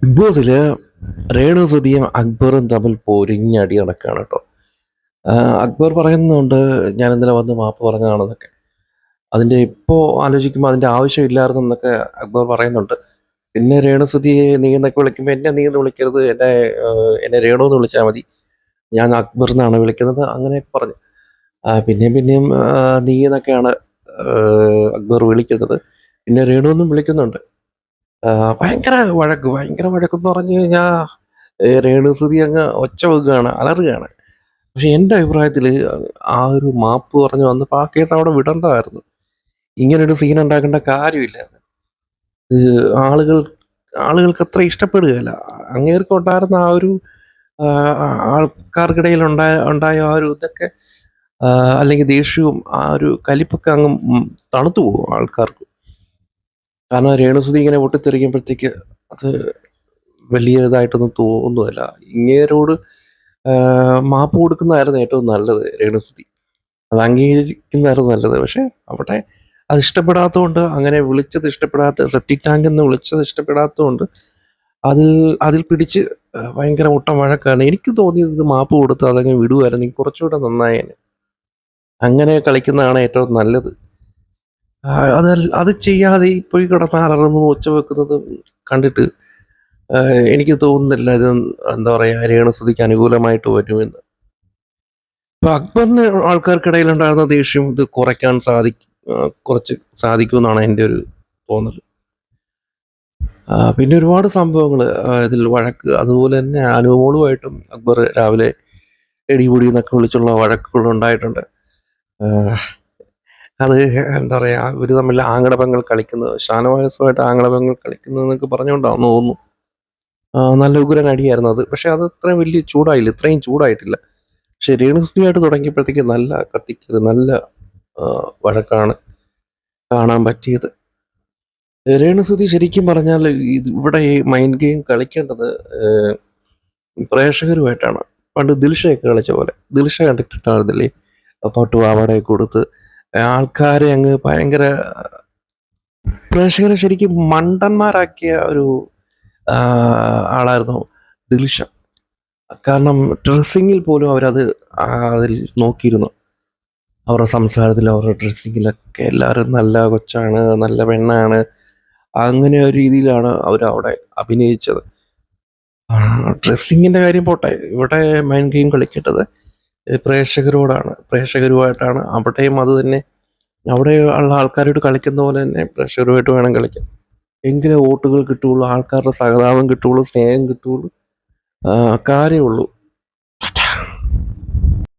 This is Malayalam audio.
ബിഗ് ബോസിൽ രേണു സുധിയും അക്ബറും തമ്മിൽ പൊരിഞ്ഞടി നടക്കുകയാണ് കേട്ടോ. അക്ബർ പറയുന്നുണ്ട് ഞാൻ ഇന്നലെ വന്ന് മാപ്പ് പറഞ്ഞതാണെന്നൊക്കെ. അതിന്റെ ഇപ്പോൾ ആലോചിക്കുമ്പോൾ അതിന്റെ ആവശ്യമില്ലായിരുന്നെന്നൊക്കെ അക്ബർ പറയുന്നുണ്ട്. പിന്നെ രേണു സുധിയെ നീ എന്നൊക്കെ വിളിക്കുമ്പോൾ എന്നെ നീ എന്ന് വിളിക്കരുത് എന്നെ എന്നെ രേണു എന്ന് വിളിച്ചാൽ മതി. ഞാൻ അക്ബർ എന്നാണ് വിളിക്കുന്നത് അങ്ങനെ പറഞ്ഞു. പിന്നെയും പിന്നെയും നീ എന്നൊക്കെയാണ് അക്ബർ വിളിക്കുന്നത്. പിന്നെ രേണു എന്നും വിളിക്കുന്നുണ്ട്. ഭയങ്കര വഴക്ക് ഭയങ്കര വഴക്കെന്ന് പറഞ്ഞു കഴിഞ്ഞാൽ രേണുസുതി അങ്ങ് ഒച്ച വെക്കുകയാണ് അലറുകയാണ്. പക്ഷെ എന്റെ അഭിപ്രായത്തിൽ ആ ഒരു മാപ്പ് പറഞ്ഞു വന്നപ്പോൾ ആ കേസ് അവിടെ വിടേണ്ടതായിരുന്നു ഇങ്ങനൊരു സീൻ ഉണ്ടാക്കേണ്ട കാര്യമില്ല. ആളുകൾ ആളുകൾക്ക് അത്ര ഇഷ്ടപ്പെടുകയല്ല. അങ്ങേർക്ക് ഉണ്ടായിരുന്ന ആ ഒരു ആൾക്കാർക്കിടയിൽ ഉണ്ടായ ഉണ്ടായ ആ ഒരു ഇതൊക്കെ അല്ലെങ്കിൽ ദേഷ്യവും ആ ഒരു കലിപ്പൊക്കെ അങ്ങ് തണുത്തു പോകും ആൾക്കാർക്ക്. കാരണം രേണുസുതി ഇങ്ങനെ പൊട്ടിത്തെറിക്കുമ്പോഴത്തേക്ക് അത് വലിയ ഇതായിട്ടൊന്നും തോന്നുന്നില്ല. ഇങ്ങേരോട് മാപ്പ് കൊടുക്കുന്നതായിരുന്നു ഏറ്റവും നല്ലത് രേണുസുതി. അത് അംഗീകരിക്കുന്നതായിരുന്നു നല്ലത്. പക്ഷേ അവിടെ അത് ഇഷ്ടപ്പെടാത്തതുകൊണ്ട് അങ്ങനെ വിളിച്ചത് ഇഷ്ടപ്പെടാത്ത സെപ്റ്റിക് ടാങ്ക് എന്ന് വിളിച്ചത് ഇഷ്ടപ്പെടാത്തതുകൊണ്ട് അതിൽ അതിൽ പിടിച്ച് ഭയങ്കര മുട്ട വഴക്കാണ് എനിക്ക് തോന്നിയത് ഇത് മാപ്പ് കൊടുത്ത് അതങ്ങ് വിടുമായിരുന്നു കുറച്ചുകൂടെ നന്നായേനെ. അങ്ങനെ കളിക്കുന്നതാണ് ഏറ്റവും നല്ലത്. അത് അത് ചെയ്യാതെ പോയി കിടന്ന് അലറുന്നു ഒച്ച വെക്കുന്നത് കണ്ടിട്ട് എനിക്ക് തോന്നുന്നില്ല ഇത് എന്താ പറയുക രേണുസുതിക്ക് അനുകൂലമായിട്ട് വരുമെന്ന്. അപ്പൊ അക്ബറിന് ആൾക്കാർക്കിടയിൽ ഉണ്ടായിരുന്ന ദേഷ്യം ഇത് കുറയ്ക്കാൻ സാധിക്കും കുറച്ച് സാധിക്കുമെന്നാണ് എന്റെ ഒരു തോന്നൽ. പിന്നെ ഒരുപാട് സംഭവങ്ങൾ ഇതിൽ വഴക്ക് അതുപോലെ തന്നെ അനുമോളുമായിട്ടും അക്ബർ രാവിലെ എടിപൊടി എന്നൊക്കെ വിളിച്ചുള്ള വഴക്കുകൾ ഉണ്ടായിട്ടുണ്ട്. അത് എന്താ പറയാ ഇവർ തമ്മിൽ ആംഗളപങ്ങൾ കളിക്കുന്നത് ഷാനവാസമായിട്ട് ആംഗളപങ്ങൾ കളിക്കുന്നത് എന്നൊക്കെ പറഞ്ഞുകൊണ്ടാണെന്ന് തോന്നുന്നു. നല്ല ഉഗ്രൻ അടിയായിരുന്നു അത്. പക്ഷെ അത് അത്രയും വലിയ ചൂടായില്ല ഇത്രയും ചൂടായിട്ടില്ല. പക്ഷെ രേണുസ്തിയായിട്ട് തുടങ്ങിയപ്പോഴത്തേക്ക് നല്ല കത്തിക്ക് നല്ല വഴക്കാണ് കാണാൻ പറ്റിയത്. രേണുസുതി ശരിക്കും പറഞ്ഞാൽ ഇവിടെ ഈ മൈൻഡ് ഗെയിം കളിക്കേണ്ടത് പ്രേക്ഷകരുമായിട്ടാണ്. പണ്ട് ദിൽഷയൊക്കെ കളിച്ച പോലെ. ദിൽഷ കണ്ടിട്ടുണ്ടായിരുന്നില്ലേ? പാട്ട് പാവാടയൊക്കെ കൊടുത്ത് ആൾക്കാരെ അങ്ങ് ഭയങ്കര പ്രേക്ഷകരെ ശരിക്കും മണ്ടന്മാരാക്കിയ ഒരു ആളായിരുന്നു ദിൽഷ കാരണം ഡ്രസ്സിങ്ങിൽ പോലും അവരത് അതിൽ നോക്കിയിരുന്നു. അവരുടെ സംസാരത്തിൽ അവരുടെ ഡ്രസ്സിങ്ങിലൊക്കെ എല്ലാവരും നല്ല കൊച്ചാണ് നല്ല പെണ്ണാണ്. അങ്ങനെ ഒരു രീതിയിലാണ് അവർ അവിടെ അഭിനയിച്ചത് ഡ്രസ്സിങ്ങിന്റെ കാര്യം പോട്ടെ. ഇവിടെ മൈൻഡ് ഗെയിം കളിക്കേണ്ടത് പ്രേക്ഷകരോടാണ്. പ്രേക്ഷകരുമായിട്ടാണ് അവിടെയും അത് തന്നെ. അവിടെ ഉള്ള ആൾക്കാരോട് കളിക്കുന്ന പോലെ തന്നെ പ്രേക്ഷകരുമായിട്ട് വേണം കളിക്കാൻ. എങ്കിലേ വോട്ടുകൾ കിട്ടുകയുള്ളൂ ആൾക്കാരുടെ സഹതാപം കിട്ടുകയുള്ളൂ സ്നേഹം കിട്ടുകയുള്ളൂ കാര്യമുള്ളൂ.